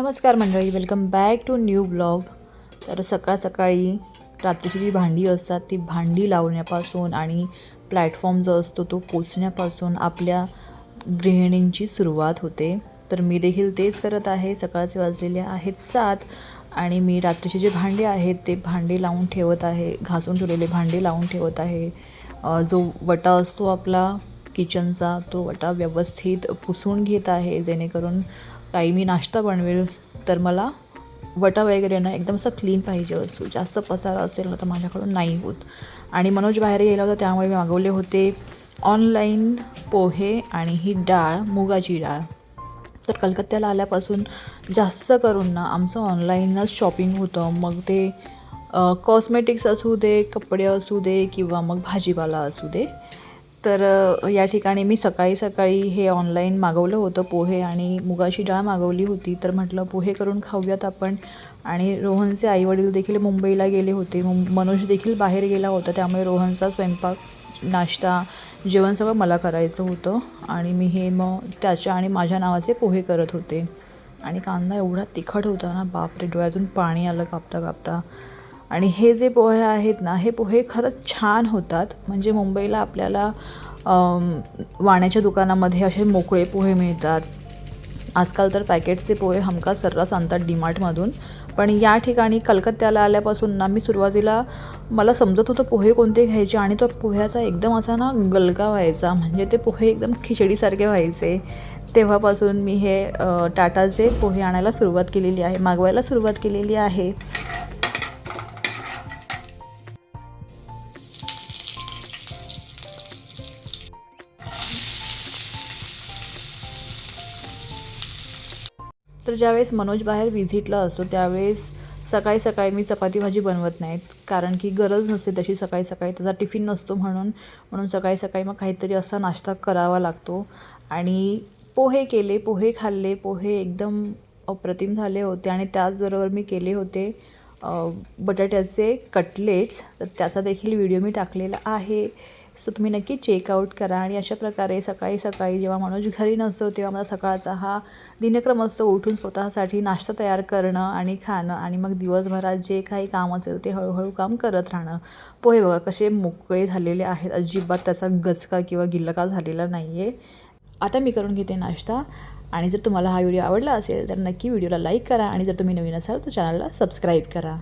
नमस्कार मंडळी welcome back to new blog तर सकाळ सकाळी रात्रीची जी भांडी असतात ती भांडी लावण्यापासून आणि प्लॅटफॉर्म जो असतो तो पोचण्यापासून आपल्या गृहिणींची सुरुवात होते. तर मी देखील तेच करत आहे सकाळचे वाजलेले आहेत सात आणि मी रात्रीचे जे भांडे आहेत ते भांडे लावून ठेवत आहे घासून ठेवलेले भांडे लावून ठेवत आहे. जो वटा असतो आपला किचनचा तो वटा व्यवस्थित पुसून घेत आहे जेणेकरून काही मी नाश्ता बनवेल. तर मला वटा वगैरे ना एकदम असं क्लीन पाहिजे असू जास्त पसारा असेल ना तर माझ्याकडून नाही होत. आणि मनोज बाहेर गेला होता त्यामुळे मी मागवले होते ऑनलाईन पोहे आणि ही डाळ मुगाची डाळ. तर कलकत्त्याला आल्यापासून जास्त करून ना आमचं ऑनलाईनच शॉपिंग होतं. मग ते कॉस्मेटिक्स असू दे कपडे असू दे किंवा मग भाजीपाला असू दे तर या ठिकाणी मी सकाळी सकाळी हे ऑनलाईन मागवलं होतं पोहे आणि मुगाची डाळ मागवली होती. तर म्हटलं पोहे करून खाऊयात आपण. आणि रोहनचे आईवडील देखील मुंबईला गेले होते. मुं मनोज देखील बाहेर गेला होता. त्यामुळे रोहनचा स्वयंपाक नाश्ता जेवण सगळं मला करायचं होतं. आणि मी हे मग त्याच्या आणि माझ्या नावाचे पोहे करत होते. आणि कांदा एवढा तिखट होता ना बापरे डोळ्यातून पाणी आलं कापता कापता. आणि हे जे पोहे आहेत ना हे पोहे खरंच छान होतात. म्हणजे मुंबईला आपल्याला वाण्याच्या दुकानामध्ये असे मोकळे पोहे मिळतात. आजकाल तर पॅकेटचे पोहे हमखास सर्रास आणतात डीमार्टमधून. पण या ठिकाणी कलकत्त्याला आल्यापासून ना मी सुरुवातीला मला समजत होतं पोहे कोणते घ्यायचे आणि तो पोह्याचा एकदम असा ना गलका व्हायचा. म्हणजे ते पोहे एकदम खिचडीसारखे व्हायचे. तेव्हापासून मी हे टाटाचे पोहे आणायला सुरुवात केलेली आहे मागवायला सुरुवात केलेली आहे. तर ज्यावेळेस मनोज बाहेर व्हिजिटला असतो त्यावेळेस सकाळी सकाळी मी चपाती भाजी बनवत नाहीत. कारण की गरज नसते तशी सकाळी सकाळी. त्याचा टिफिन नसतो म्हणून म्हणून सकाळी सकाळी मग काहीतरी असा नाश्ता करावा लागतो. आणि पोहे केले पोहे खाल्ले पोहे एकदम अप्रतिम झाले होते. आणि त्याचबरोबर मी केले होते बटाट्याचे कटलेट्स. तर त्याचा देखील व्हिडिओ मी टाकलेला आहे. सो तुम्ही नक्की चेकआउट करा आणि अशा प्रकारे सकाळी सकाळी जेव्हा माणूस घरी नसतो तेव्हा मला सकाळचा हा दिनक्रम असतो उठून स्वतःसाठी नाश्ता तयार करणं आणि खाणं आणि मग दिवसभरात जे काही काम असेल ते हळूहळू काम करत राहणं. पोहे बघा कसे मोकळे झालेले आहेत. अजिबात त्याचा गचका किंवा गिल्लका झालेला नाही आहे आता मी करून घेते नाश्ता. आणि जर तुम्हाला हा व्हिडिओ आवडला असेल तर नक्की व्हिडिओला लाईक करा आणि जर तुम्ही नवीन असाल तर चॅनलला सबस्क्राईब करा.